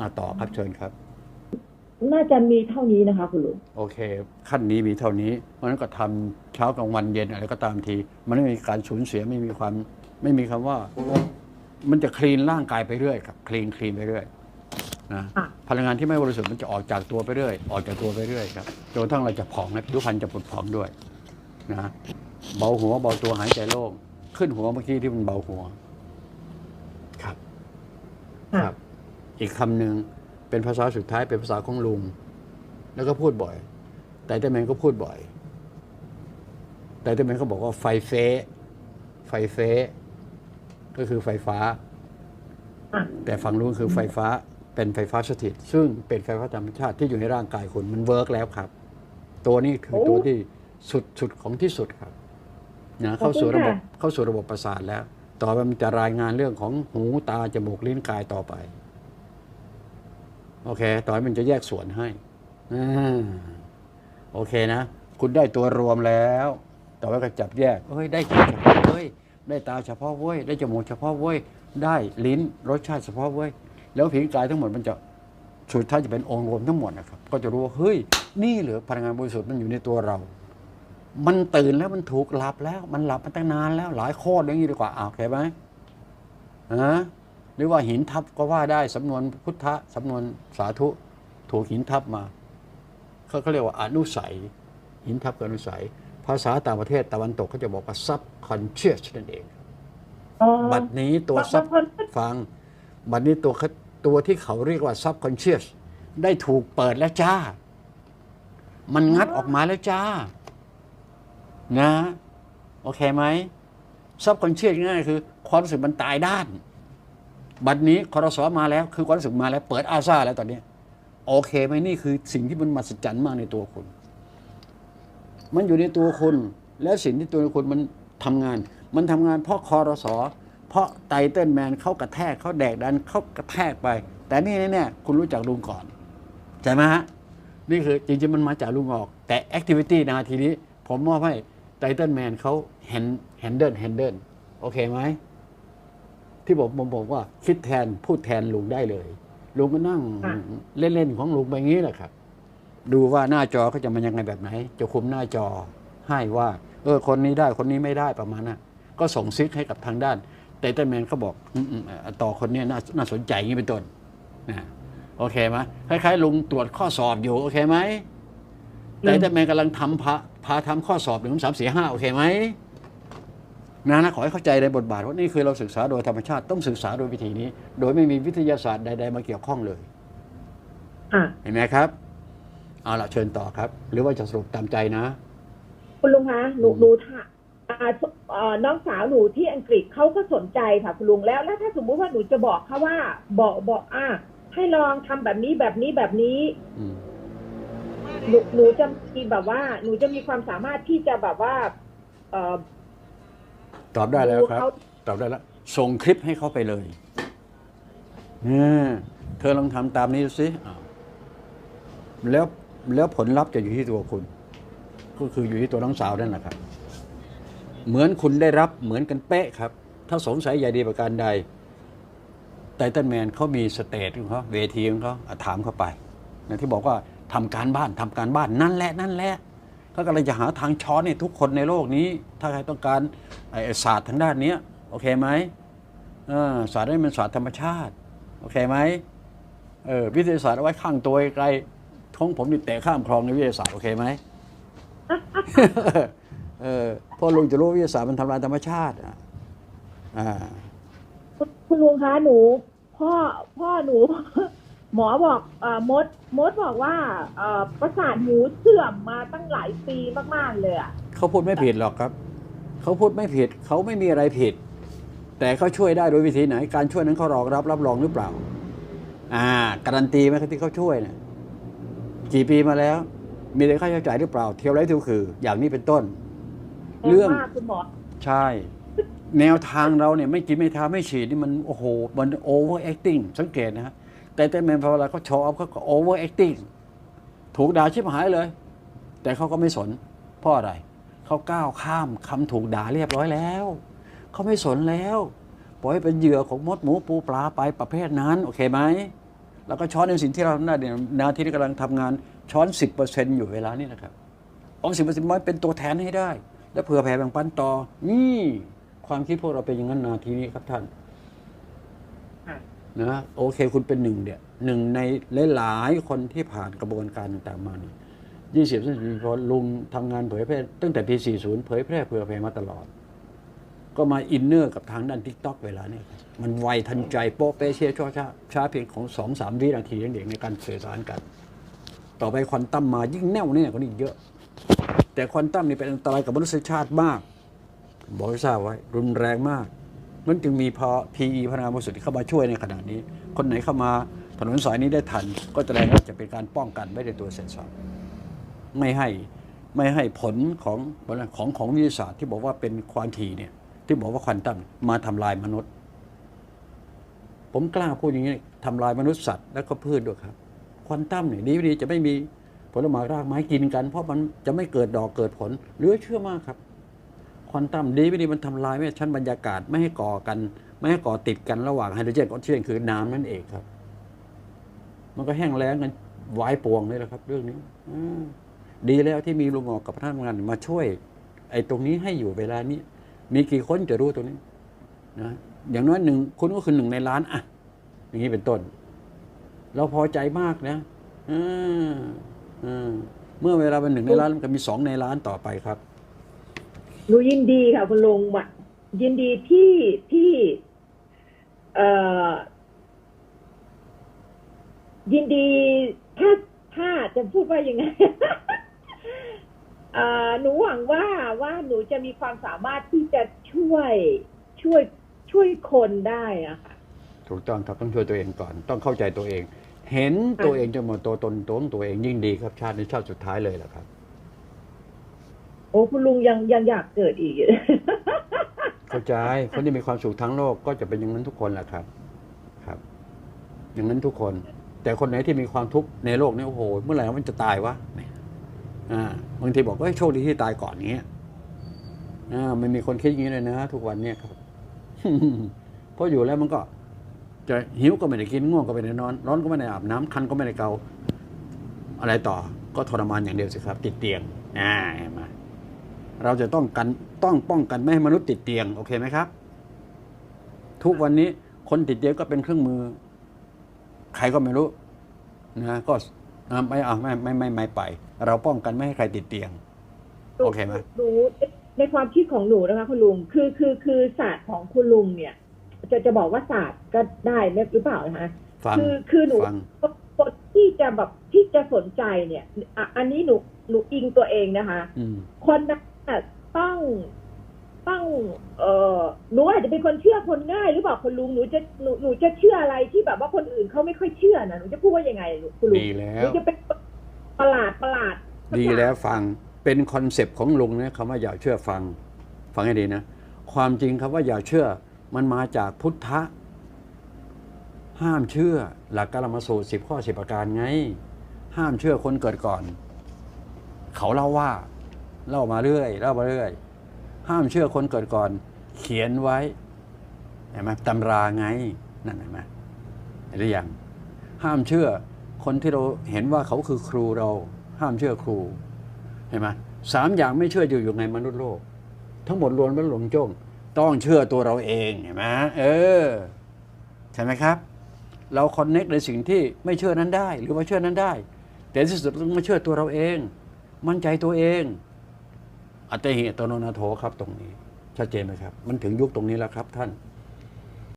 อ่าต่อครับเชิญครับ น่าจะมีเท่านี้นะคะคุณลุงโอเค ขั้นนี้มีเท่านี้ เพราะฉะนั้นก็ทำเช้ากลางวันเย็นอะไรก็ตามที มันไม่มีการสูญเสียไม่มีความไม่มีคำว่า มันจะคลีนร่างกายไปเรื่อยครับคลีนคลีนไปเรื่อยนะค่ะพลังงานที่ไม่บริสุทธิ์มันจะออกจากตัวไปเรื่อย ออกจากตัวไปเรื่อยครับจนกระทั่งเราจะผอมนะผิวพรรณจะปวดผอมด้วยนะเบาหัวเบาตัวหายใจโล่งขึ้นหัวเมื่อกี้ที่มันเบาหัว ครับค่ะครับ อีกคำหนึ่งเป็นภาษาสุดท้ายเป็นภาษาของลุง แล้วก็พูดบ่อย แต่เตอร์แมนก็พูดบ่อย แต่เตอร์แมนก็บอกว่าไฟเฟไฟเฟก็คือไฟฟ้าอะแต่ฝั่งนู้นคือไฟฟ้าเป็นไฟฟ้าสถิต ซึ่งเป็นไฟฟ้าธรรมชาติที่อยู่ในร่างกายคุณมันเวิร์กแล้วครับ ตัวนี้คือตัวที่สุดสุดของที่สุดครับนะเข้าสู่ระบบเข้าสู่ระบบประสาทแล้ว ต่อไปมันจะรายงานเรื่องของหูตาจมูกลิ้นกายต่อไป โอเค ต่อไปมันจะแยกส่วนให้อโอเคนะ คุณได้ตัวรวมแล้วต่อไปก็จับแยกเฮ้ย ได้หูเฉพาะเว้ย ได้ตาเฉพาะเว้ย ได้จมูกเฉพาะเว้ย ได้ลิ้นรสชาติเฉพาะเว้ย แล้วผิวกายทั้งหมดมันจะสุดท้ายจะเป็นองค์รวมทั้งหมดนะครับ ก็จะรู้ว่าเฮ้ย นี่เหรือพลังงานบริสุทธิ์มันอยู่ในตัวเรา มันตื่นแล้วมันถูกหลับแล้ว มันหลับมาตั้งนานแล้ว หลายข้ออย่างนี้ดีกว่าอ้าวเข้าใจไหมฮะ รือว่าหินทับก็ว่าได้สำนวนพุทธะสำนวนสาธุถูกหินทับมาเขาเขาเรียกว่าอนุสัย หินทับกับอนุสัย ภาษาต่างประเทศตะวันตกเขาจะบอกว่า subconscious นั่นเองอ๋อบัดนี้ตัวบางซับคนฟัง บัดนี้ตัวเขาตัวที่เขาเรียกว่า subconscious ได้ถูกเปิดแล้วจ้า มันงัดออกมาแล้วจ้า นะ โอเคไหม subconscious ง่ายๆคือ ความรู้สึกมันตายด้าน บัดนี้คอรสอมาแล้ว คือความรู้สึกมาแล้ว เปิดอาซาแล้วตอนนี้ โอเคไหมนี่คือสิ่งที่มันมหัศจรรย์มากในตัวคุณ มันอยู่ในตัวคุณ แล้วสิ่งที่ตัวคุณมันทำงาน มันทำงานเพราะคอรสอเพราะไตเติ้ลแมนเขากระแทกเขาแดกดันเขากระแทกไป แต่นี่เนี่ยคุณรู้จักลุงก่อนใช่ไหมฮะนี่คือจริงๆมันมาจากลุงออก แต่แอคทิวิตี้นาทีนี้ ผมมอบให้ไตเติ้ลแมนเขาแฮนแฮนเดิลแฮนเดิลโอเคไหม ที่ผมผมบอกว่าคิดแทนพูดแทนลุงได้เลย ลุงก็นั่งค่ะเล่นๆของลุงไปงี้แหละครับ ดูว่าหน้าจอเขาจะมันยังไงแบบไหน จะคุมหน้าจอให้ว่า เออ คนนี้ได้คนนี้ไม่ได้ประมาณนั้นก็ส่งซิกให้กับทางด้านแต่เตอร์แมนเขาบอกอืมอืมอะต่อคนเนี้ยน่าน่าสนใจอย่างนี้เป็นต้นนะโอเคไหมคล้ายๆลุงตรวจข้อสอบอยู่โอเคไหมแต่เตอร์แมนกำลังทำพาพาทำข้อสอบหนึ่งสองสามสี่ห้าโอเคไหม นะนะขอให้เข้าใจในบทบาทว่านี่คือเราศึกษาโดยธรรมชาติต้องศึกษาโดยวิธีนี้ โดยไม่มีวิทยาศาสตร์ใด ๆ มาเกี่ยวข้องเลยอะเห็นไหมครับเอาละเชิญต่อครับ หรือว่าจะสรุปตามใจนะ คุณลุงคะหนูหนูถ้าอ่าเอ่อน้องสาวหนูที่อังกฤษเขาก็สนใจค่ะคุณลุงแล้วแล้วถ้าสมมุติว่าหนูจะบอกเขาว่า บอกบอกอะให้ลองทำแบบนี้แบบนี้แบบนี้อืมหนูหนูจะมีแบบว่า หนูจะมีความสามารถที่จะแบบว่าเอ่อ ตอบได้แล้วครับเขาตอบได้แล้ว ส่งคลิปให้เขาไปเลยเนี่ยเธอลองทำตามนี้ดูสิอ้าวแล้วแล้วผลลัพธ์จะอยู่ที่ตัวคุณ ก็คืออยู่ที่ตัวน้องสาวนั่นแหละครับ เหมือนคุณได้รับเหมือนกันเป๊ะครับ ถ้าสงสัยอย่าดีประการใดไตเติ้ลแมนเขามีสเตจของเขาเวทีของเขาอะถามเข้าไปนะที่บอกว่าทำการบ้านทำการบ้านนั่นแหละนั่นแหละ เขากำลังจะหาทางช้อนให้ทุกคนในโลกนี้ ถ้าใครต้องการไอ้ศาสตร์ทางด้านเนี้ยโอเคไหมศาสตร์นี้มันศาสตร์ธรรมชาติ โอเคไหมเออวิทยาศาสตร์เอาไว้ข้างตัวไกลท้องผมนี่เตะข้ามคลองในวิทยาศาสตร์โอเคไหมเออพราะลุงจะรู้วิทยาศาสตร์มันทำลายธรรมชาติอะอ่าคุณลุงคะหนู พ่อพ่อหนู หมอบอกเอ่อมดมดบอกว่าเอ่อประสาทหูเสื่อมมาตั้งหลายปีมากๆเลยอะเขาพูดไม่ผิดหรอกครับ เขาพูดไม่ผิดเขาไม่มีอะไรผิด แต่เขาช่วยได้โดยวิธีไหน การช่วยนั้นเขารองรับรับรองหรือเปล่า อ่า การันตีไหมครับที่เขาช่วยเนี่ยกี่ปีมาแล้ว มีอะไรค่าใช้จ่ายหรือเปล่า เที่ยวไรเที่ยวคือ อย่างนี้เป็นต้น เรื่องแพมากคุณหมอใช่ แนวทางเราเนี่ยไม่กินไม่ทาไม่ฉีดนี่มันโอ้โหมันโอเวอร์แอคติ้งสังเกตนะฮะ แต่แต่แมนพอเวลาเขาโชว์ออฟเขาก็โอเวอร์แอคติ้งถูกด่าชิบหายเลย แต่เขาก็ไม่สนเพราะอะไรเขาก้าวข้ามคำถูกด่าเรียบร้อยแล้วเขาไม่สนแล้วปล่อยให้เป็นเหยื่อของมดหมูปูปลาไปประเภทนั้น โอเคไหมแล้วก็ช้อนในสิ่งที่เราทำได้เนี่ยนาทีที่กำลังทำงานช้อน 10%อยู่เวลานี้นะครับเอาสิบเปอร์เซ็นต์มาเป็นตัวแทนให้ได้ แล้วเผื่อแผ่แบ่งปันต่อนี่ความคิดพวกเราเป็นอย่างนั้นนาทีนี้ครับท่าน นะโอเคคุณเป็นหนึ่งเดียหนึ่งในหลายๆ คนที่ผ่านกระบวนการต่างๆมานี่ยี่สิบสี่ปีพอลุงทำงานเผยแพร่ตั้งแต่ปี40เผยแพร่เผื่อแผ่มาตลอด ก็มาอินเนอร์กับทางด้านทิกตอกเวลาเนี่ยมันไวทันใจโป๊ะเป๊ะเชี่ยช้าช้าช้าเพียงของสองสามวินาทีนั่นเองในการสื่อสารกัน ต่อไปควอนตัมมายิ่งแน่วแน่กว่านี้เยอะ แต่ควอนตัมนี่เป็นอันตรายกับมนุษยชาติมาก บอกให้ทราบไว้รุนแรงมาก มันจึงมีพอ PE พนาบริสุทธิ์เข้ามาช่วยในขณะนี้ คนไหนเข้ามาถนนสายนี้ได้ทัน ก็แสดงว่าจะเป็นการป้องกันไม่ได้ตัวเสร็จสับไม่ให้ไม่ให้ผลของของของวิทยาศาสตร์ที่บอกว่าเป็นควอนทีเนี่ยที่บอกว่าควอนตัมมาทำลายมนุษย์ ผมกล้าพูดอย่างนี้ทำลายมนุษย์สัตว์และก็พืชด้วยครับ ควอนตัมเนี่ยดีไม่ดีจะไม่มีผลไม้รากไม้กินกัน เพราะมันจะไม่เกิดดอกเกิดผลเหลือเชื่อมากครับ ควอนตัมดีไม่ดีมันทำลายไม่ชั้นบรรยากาศไม่ให้ก่อกัน ไม่ให้ก่อติดกันระหว่างไฮโดรเจนกับออกซิเจนคือน้ำนั่นเองครับ มันก็แห้งแล้งกันวายปวงเลยแหละครับ เรื่องนี้อดีแล้วที่มีลุงออกกับพนักงานมาช่วย ไอ้ตรงนี้ให้อยู่เวลานี้ มีกี่คนจะรู้ตรงนี้นะอย่างน้อยหนึ่งคุณก็คือหนึ่งในล้านอะ อย่างนี้เป็นต้น เราพอใจมากนะอ่าอ่าเมื่อเวลาเป็นหนึ่งในล้านมันก็มีสองในล้านต่อไปครับ หนูยินดีค่ะคุณลุงว่ะยินดีที่ที่เอ่อยินดีถ้าถ้าจะพูดว่ายังไงเอ่อหนูหวังว่าว่าหนูจะมีความสามารถที่จะช่วยช่วยช่วยคนได้อะค่ะถูกต้องครับต้องช่วยตัวเองก่อน ต้องเข้าใจตัวเอง เห็นตัวเองจนหมดตัวตนตัวของตัวเองยิ่งดีครับชาติในชาติสุดท้ายเลยแหละครับ โอ้คุณลุงยังยังอยากเกิดอีก เข้าใจคนที่มีความสุขทั้งโลกก็จะเป็นอย่างนั้นทุกคนแหละครับ ครับ อย่างนั้นทุกคน แต่คนไหนที่มีความทุกข์ในโลกนี้โอ้โหเมื่อไหร่มันจะตายวะอ่าบางทีบอกว่าโชคดีที่ตายก่อนเงี้ยอ่ามันมีคนคิดอย่างนี้เลยนะทุกวันเนี่ยครับเพราะอยู่แล้วมันก็ จะหิวก็ไม่ได้กินง่วงก็ไม่ได้นอน ร้อนก็ไม่ได้อาบน้ำคันก็ไม่ได้เกาอะไรต่อ ก็ทรมานอย่างเดียวสิครับ ติดเตียงอ่าเห็นไหม เราจะต้องกันต้องป้องกันไม่ให้มนุษย์ติดเตียง โอเคไหมครับ ทุกวันนี้คนติดเตียงก็เป็นเครื่องมือ ใครก็ไม่รู้นะก็อ่าไม่เอาไม่ไม่ไม่ไม่ไป เราป้องกันไม่ให้ใครติดเตียง โอเคไหมหนูในความคิดของหนูนะคะคุณลุงคือคือคือศาสตร์ของคุณลุงเนี่ย จะจะบอกว่าศาสตร์ก็ได้หรือเปล่านะคะฟังคือคือหนูฟังคนที่จะแบบที่จะสนใจเนี่ยอะอันนี้หนูหนูอิงตัวเองนะคะอืมคนนั้นน่ะ ต้องต้อง เออหนูอาจจะเป็นคนเชื่อคนง่าย หรือเปล่าคุณลุงหนูจะหนูหนูจะเชื่ออะไรที่แบบว่าคนอื่นเขาไม่ค่อยเชื่อนะหนูจะพูดว่ายังไงคุณลุงดีแล้หนูวจะเป็นประหลาดประหลาดสักดีอย่าง แล้วฟังเป็นคอนเซปต์ของลุงนะคำว่าอย่าเชื่อฟัง ฟังให้ดีนะ ความจริงคำว่าอย่าเชื่อมันมาจากพุทธะ ห้ามเชื่อหลักการมาสูตรสิบข้อสิบประการไง ห้ามเชื่อคนเกิดก่อน เขาเล่าว่า เล่ามาเรื่อยเล่ามาเรื่อย ห้ามเชื่อคนเกิดก่อน เขียนไว้เห็นไหมตำราไงนั่นเห็นไหมเห็นหรือยังห้ามเชื่อคนที่เราเห็นว่าเขาคือครูเรา ห้ามเชื่อครูเห็นไหมสามอย่างไม่เชื่ออยู่อยู่ในมนุษย์โลก ทั้งหมดรวมเป็นหลงจงต้องเชื่อตัวเราเองเห็นไหมเออใช่ไหมครับ เราคอนเน็กในสิ่งที่ไม่เชื่อนั้นได้ หรือว่าเชื่อนั้นได้ แต่ที่สุดต้องมาเชื่อตัวเราเอง มั่นใจตัวเอง อัตหิอัตโนนาโถครับตรงนี้ ชัดเจนไหมครับ มันถึงยุคตรงนี้แล้วครับท่าน